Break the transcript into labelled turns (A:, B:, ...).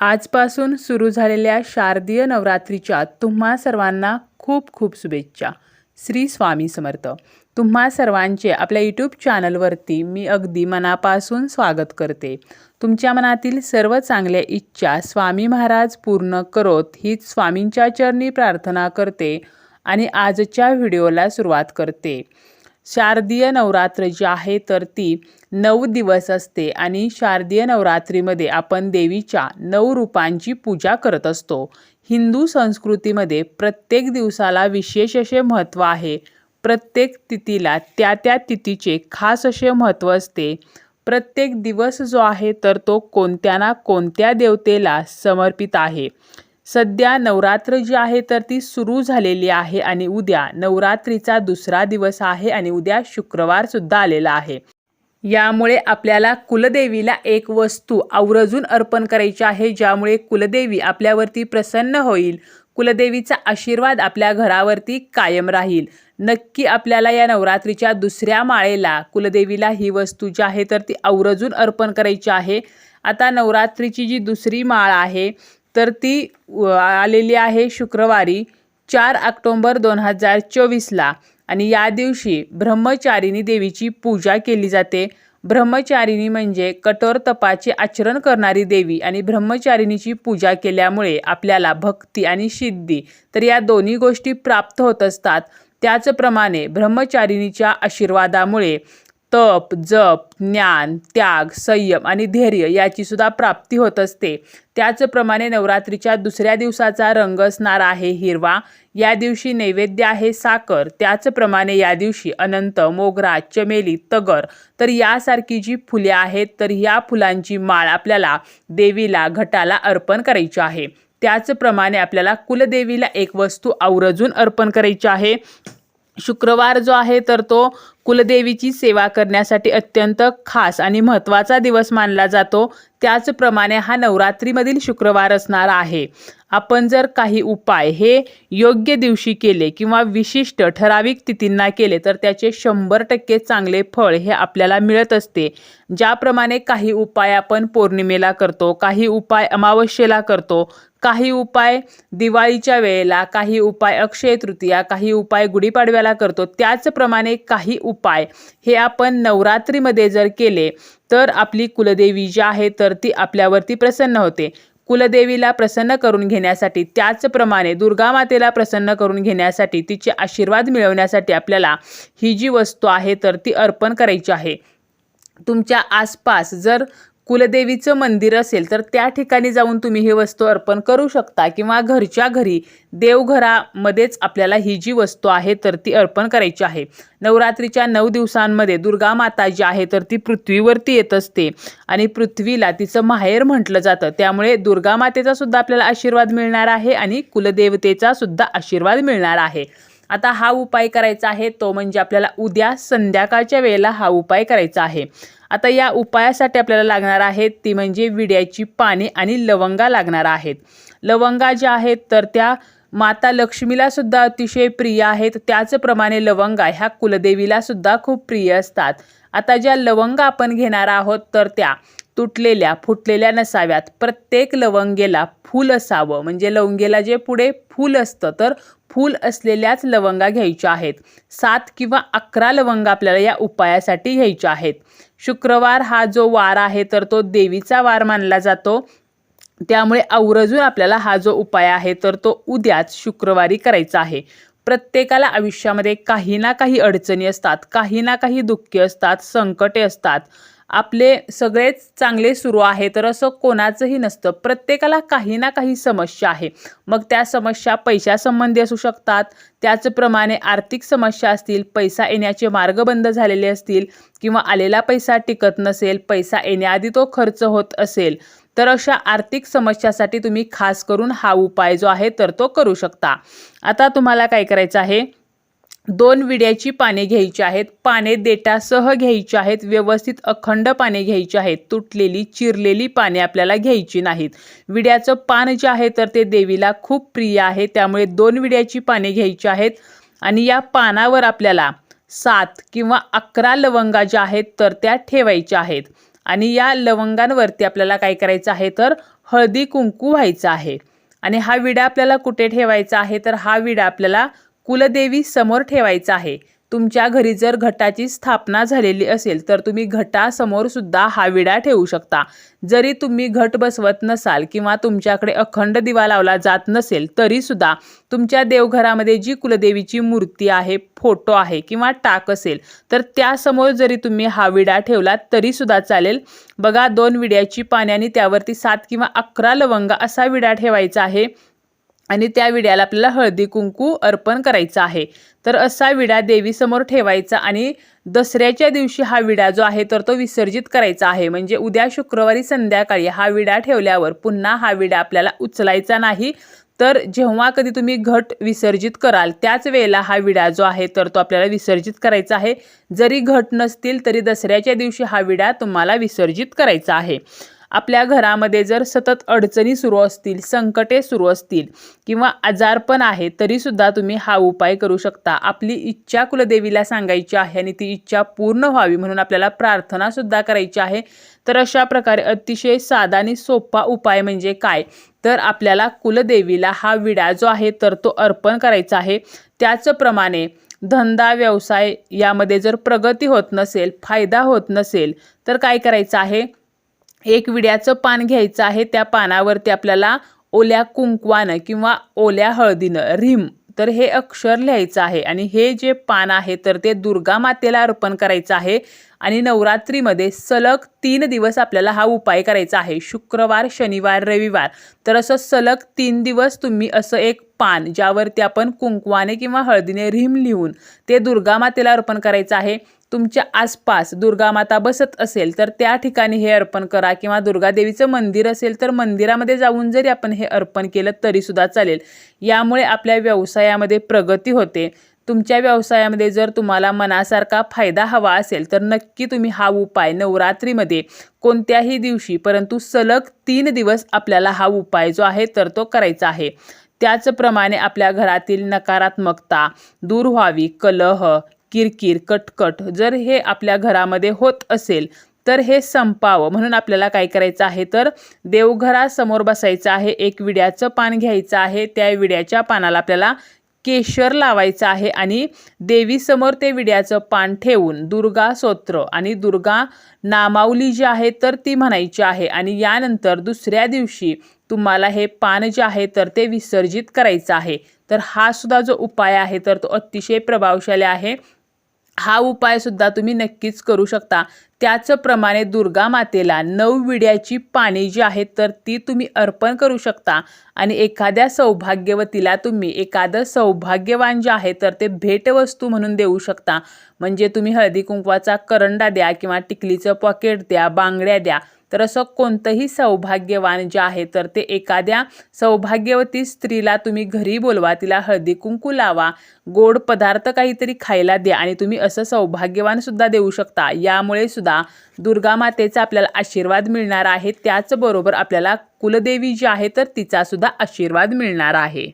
A: आजपासून सुरू झालेल्या शारदीय नवरात्रीच्या तुम्हा सर्वांना खूप खूप शुभेच्छा. श्री स्वामी समर्थ. तुम्हा सर्वांचे आपल्या यूट्यूब चॅनलवरती मी अगदी मनापासून स्वागत करते. तुमच्या मनातील सर्व चांगल्या इच्छा स्वामी महाराज पूर्ण करोत हीच स्वामींच्या चरणी प्रार्थना करते आणि आजच्या व्हिडिओला सुरुवात करते. शारदीय नवरात्र जी आहे तर ती नऊ दिवस असते आणि शारदीय नवरात्रीमध्ये आपण देवीच्या नऊ रूपांची पूजा करत असतो. हिंदू संस्कृतीमध्ये प्रत्येक दिवसाला विशेष असे महत्त्व आहे. प्रत्येक तिथीला त्या त्या तिथीचे खास असे महत्त्व असते. प्रत्येक दिवस जो आहे तर तो कोणत्या ना कोणत्या देवतेला समर्पित आहे. सध्या नवरात्र जी आहे तर ती सुरू झालेली आहे आणि उद्या नवरात्रीचा दुसरा दिवस आहे आणि उद्या शुक्रवारसुद्धा आलेला आहे. यामुळे आपल्याला कुलदेवीला एक वस्तू आवर्जून अर्पण करायची आहे ज्यामुळे कुलदेवी आपल्यावरती प्रसन्न होईल. कुलदेवीचा आशीर्वाद आपल्या घरावरती कायम राहील. नक्की आपल्याला या नवरात्रीच्या दुसऱ्या माळेला कुलदेवीला ही वस्तू जी आहे तर ती आवर्जून अर्पण करायची आहे. आता नवरात्रीची जी दुसरी माळ आहे तर ती आलेली आहे शुक्रवारी चार ऑक्टोंबर दोन हजार चोवीसला. आणि या दिवशी ब्रह्मचारिणी देवीची पूजा केली जाते. ब्रह्मचारिणी म्हणजे कठोर तपाचे आचरण करणारी देवी आणि ब्रह्मचारिणीची पूजा केल्यामुळे आपल्याला भक्ती आणि सिद्धी तर या दोन्ही गोष्टी प्राप्त होत असतात. त्याचप्रमाणे ब्रह्मचारिणीच्या आशीर्वादामुळे तप जप ज्ञान त्याग संयम आणि धैर्य याची सुद्धा प्राप्ती होत असते. त्याचप्रमाणे नवरात्रीच्या दुसऱ्या दिवसाचा रंग असणार आहे हिरवा. या दिवशी नैवेद्य आहे साखर. त्याचप्रमाणे या दिवशी अनंत मोगरा चमेली तगर. तर यासारखी जी फुले आहेत तर या फुलांची माळ आपल्याला देवीला घटाला अर्पण करायची आहे. त्याचप्रमाणे आपल्याला कुलदेवीला एक वस्तू आवर्जून अर्पण करायची आहे. शुक्रवार जो आहे तर तो कुलदेवीची सेवा करण्यासाठी अत्यंत खास आणि महत्त्वाचा दिवस मानला जातो. त्याचप्रमाणे हा नवरात्रीमधील शुक्रवार असणार आहे. आपण जर काही उपाय हे योग्य दिवशी केले किंवा विशिष्ट ठराविक तिथींना केले तर त्याचे शंभर टक्के चांगले फळ हे आपल्याला मिळत असते. ज्याप्रमाणे काही उपाय आपण पौर्णिमेला करतो काही उपाय अमावस्येला करतो काही उपाय दिवाळीच्या वेळेला काही उपाय अक्षय तृतीया काही उपाय गुढीपाडव्याला करतो त्याचप्रमाणे काही उपाय. हे आपण नवरात्रीमध्ये जर केले तर आपली कुलदेवी जी आहे तर ती आपल्यावरती प्रसन्न होते. कुलदेवीला प्रसन्न करून घेण्यासाठी त्याचप्रमाणे दुर्गा मातेला प्रसन्न करून घेण्यासाठी तिचे आशीर्वाद मिळवण्यासाठी आपल्याला ही जी वस्तू आहे तर ती अर्पण करायची आहे. तुमच्या आसपास जर कुलदेवीचं मंदिर असेल तर त्या ठिकाणी जाऊन तुम्ही ही वस्तू अर्पण करू शकता किंवा घरच्या घरी देवघरामध्येच आपल्याला ही जी वस्तू आहे तर ती अर्पण करायची आहे. नवरात्रीच्या नऊ दिवसांमध्ये दुर्गा माता जी आहे तर ती पृथ्वीवरती येत असते आणि पृथ्वीला तिचं माहेर म्हटलं जातं. त्यामुळे दुर्गा मातेचा सुद्धा आपल्याला आशीर्वाद मिळणार आहे आणि कुलदेवतेचा सुद्धा आशीर्वाद मिळणार आहे. आता हा उपाय करायचा आहे तो म्हणजे आपल्याला उद्या संध्याकाळच्या वेळेला हा उपाय करायचा आहे. आता या उपायासाठी आपल्याला लागणार आहेत ती म्हणजे विड्याची पाने आणि लवंगा लागणार आहेत. लवंगा ज्या आहेत तर त्या माता लक्ष्मीला सुद्धा अतिशय प्रिय आहेत. त्याचप्रमाणे लवंगा ह्या कुलदेवीला सुद्धा खूप प्रिय असतात. आता ज्या लवंगा आपण घेणार आहोत तर त्या तुटलेल्या फुटलेल्या नसाव्यात. प्रत्येक लवंगेला फूल असावं. म्हणजे लवंगेला जे पुढे फूल असतं तर फूल असलेल्याच लवंगा घ्यायच्या आहेत. सात किंवा अकरा लवंगा आपल्याला या उपायासाठी घ्यायच्या आहेत. शुक्रवार हा जो वार आहे तर तो देवीचा वार मानला जातो. त्यामुळे आवर्जून आपल्याला हा जो उपाय आहे तर तो उद्याच शुक्रवारी करायचा आहे. प्रत्येकाला आयुष्यामध्ये काही ना काही अडचणी असतात काही ना काही दुःखे असतात संकटे असतात. आपले सगळेच चांगले सुरू आहे तर असं कोणाचंही नसतं. प्रत्येकाला काही ना काही समस्या आहे. मग त्या समस्या पैशासंबंधी असू शकतात. त्याचप्रमाणे आर्थिक समस्या असतील पैसा येण्याचे मार्ग बंद झालेले असतील किंवा आलेला पैसा टिकत नसेल पैसा येण्याआधी तो खर्च होत असेल तर अशा आर्थिक समस्यासाठी तुम्ही खास करून हा उपाय जो आहे तर तो करू शकता. आता तुम्हाला काय करायचं आहे? दोन विड्याची पाने घ्यायची आहेत. पाने देठासह घ्यायची आहेत. व्यवस्थित अखंड पाने घ्यायची आहेत. तुटलेली चिरलेली पाने आपल्याला घ्यायची नाहीत. विड्याचं पान जे आहे तर ते देवीला खूप प्रिय आहे. त्यामुळे दोन विड्याची पाने घ्यायची आहेत. आणि या पानावर आपल्याला सात किंवा अकरा लवंगा ज्या आहेत तर त्या ठेवायच्या आहेत. आणि या लवंगांवरती आपल्याला काय करायचं आहे तर हळदी कुंकू व्हायचं आहे. आणि हा विडा आपल्याला कुठे ठेवायचा आहे तर हा विडा आपल्याला कुलदेवी समोर ठेवायचा आहे. तुमच्या घरी जर घटाची स्थापना झालेली असेल तर तुम्ही घटासमोर सुद्धा हा विडा ठेवू शकता. जरी तुम्ही घट बसवत नसाल किंवा तुमच्याकडे अखंड दिवा लावला जात नसेल तरी सुद्धा तुमच्या देवघरामध्ये जी कुलदेवीची मूर्ती आहे फोटो आहे किंवा टाक असेल तर त्यासमोर जरी तुम्ही हा विडा ठेवला तरी सुद्धा चालेल. बघा दोन विड्याची पाण्याने त्यावरती सात किंवा अकरा लवंगा असा विडा ठेवायचा आहे. आणि त्या विड्याला आपल्याला हळदी कुंकू अर्पण करायचं आहे. तर असा विडा देवीसमोर ठेवायचा आणि दसऱ्याच्या दिवशी हा विडा जो आहे तर तो विसर्जित करायचा आहे. म्हणजे उद्या शुक्रवारी संध्याकाळी हा विडा ठेवल्यावर पुन्हा हा विडा आपल्याला उचलायचा नाही. तर जेव्हा कधी तुम्ही घट विसर्जित कराल त्याच वेळेला हा विडा जो आहे तर तो आपल्याला विसर्जित करायचा आहे. जरी घट नसतील तरी दसऱ्याच्या दिवशी हा विडा तुम्हाला विसर्जित करायचा आहे. आपल्या घरामध्ये जर सतत अडचणी सुरू असतील संकटे सुरू असतील किंवा आजारपण आहे तरीसुद्धा तुम्ही हा उपाय करू शकता. आपली इच्छा कुलदेवीला सांगायची आहे आणि ती इच्छा पूर्ण व्हावी म्हणून आपल्याला प्रार्थनासुद्धा करायची आहे. तर अशा प्रकारे अतिशय साधा आणि सोपा उपाय म्हणजे काय? तर आपल्याला कुलदेवीला हा विडा जो आहे तर तो अर्पण करायचा आहे. त्याचप्रमाणे धंदा व्यवसाय यामध्ये जर प्रगती होत नसेल फायदा होत नसेल तर काय करायचं आहे? एक विड्याचं पान घ्यायचं आहे त्या पानावरती आपल्याला ओल्या कुंकवानं किंवा ओल्या हळदीनं रिम तर हे अक्षर लिहायचं आहे. आणि हे जे पान आहे तर ते दुर्गा मातेला अर्पण करायचं आहे. आणि नवरात्रीमध्ये सलग तीन दिवस आपल्याला हा उपाय करायचा आहे. शुक्रवार शनिवार रविवार. तर असं सलग तीन दिवस तुम्ही असं एक पान ज्यावरती आपण कुंकवाने किंवा हळदीने रिम लिहून ते दुर्गा मातेला अर्पण करायचं आहे. तुमच्या आसपास दुर्गा माता बसत असेल तर त्या ठिकाणी हे अर्पण करा. किंवा दुर्गादेवीचं मंदिर असेल तर मंदिरामध्ये जाऊन जरी आपण हे अर्पण केलं तरीसुद्धा चालेल. यामुळे आपल्या व्यवसायामध्ये प्रगती होते. तुमच्या व्यवसायामध्ये जर तुम्हाला मनासारखा फायदा हवा असेल तर नक्की तुम्ही हा उपाय नवरात्रीमध्ये कोणत्याही दिवशी परंतु सलग तीन दिवस आपल्याला हा उपाय जो आहे तर तो करायचा आहे. त्याचप्रमाणे आपल्या घरातील नकारात्मकता दूर व्हावी कलह किरकिर कटकट जर हे आपल्या घरामध्ये होत असेल तर हे संपावं. म्हणून आपल्याला काय करायचं आहे तर देवघरासमोर बसायचं आहे एक विड्याचं पान घ्यायचं आहे त्या विड्याच्या पानाला आपल्याला केशर लावायचं आहे आणि देवीसमोर ते विड्याचं पान ठेवून दुर्गा स्तोत्र आणि दुर्गा नामावली जी आहे तर ती म्हणायची आहे आणि यानंतर दुसऱ्या दिवशी तुम्हाला हे पान जे आहे तर ते विसर्जित करायचं आहे. तर हा सुद्धा जो उपाय आहे तर तो अतिशय प्रभावशाली आहे. हा उपाय सुद्धा तुम्ही नक्कीच करू शकता. त्याचप्रमाणे दुर्गा मातेला नऊ विड्याची पाने जी आहेत तर ती तुम्ही अर्पण करू शकता. आणि एखाद्या सौभाग्यवतीला तुम्ही एखादं सौभाग्यवान जे आहे तर ते भेटवस्तू म्हणून देऊ शकता. म्हणजे तुम्ही हळदी कुंकवाचा करंडा द्या किंवा टिकलीचं पॉकेट द्या बांगड्या द्या. तर असं कोणतंही सौभाग्यवान जे आहे तर ते एखाद्या सौभाग्यवती स्त्रीला तुम्ही घरी बोलवा तिला हळदी कुंकू लावा गोड पदार्थ काहीतरी खायला द्या आणि तुम्ही असं सौभाग्यवान सुद्धा देऊ शकता. यामुळे सुद्धा दुर्गा मातेचा आपल्याला आशीर्वाद मिळणार आहे. त्याचबरोबर आपल्याला कुलदेवी जी आहे तर तिचा सुद्धा आशीर्वाद मिळणार आहे.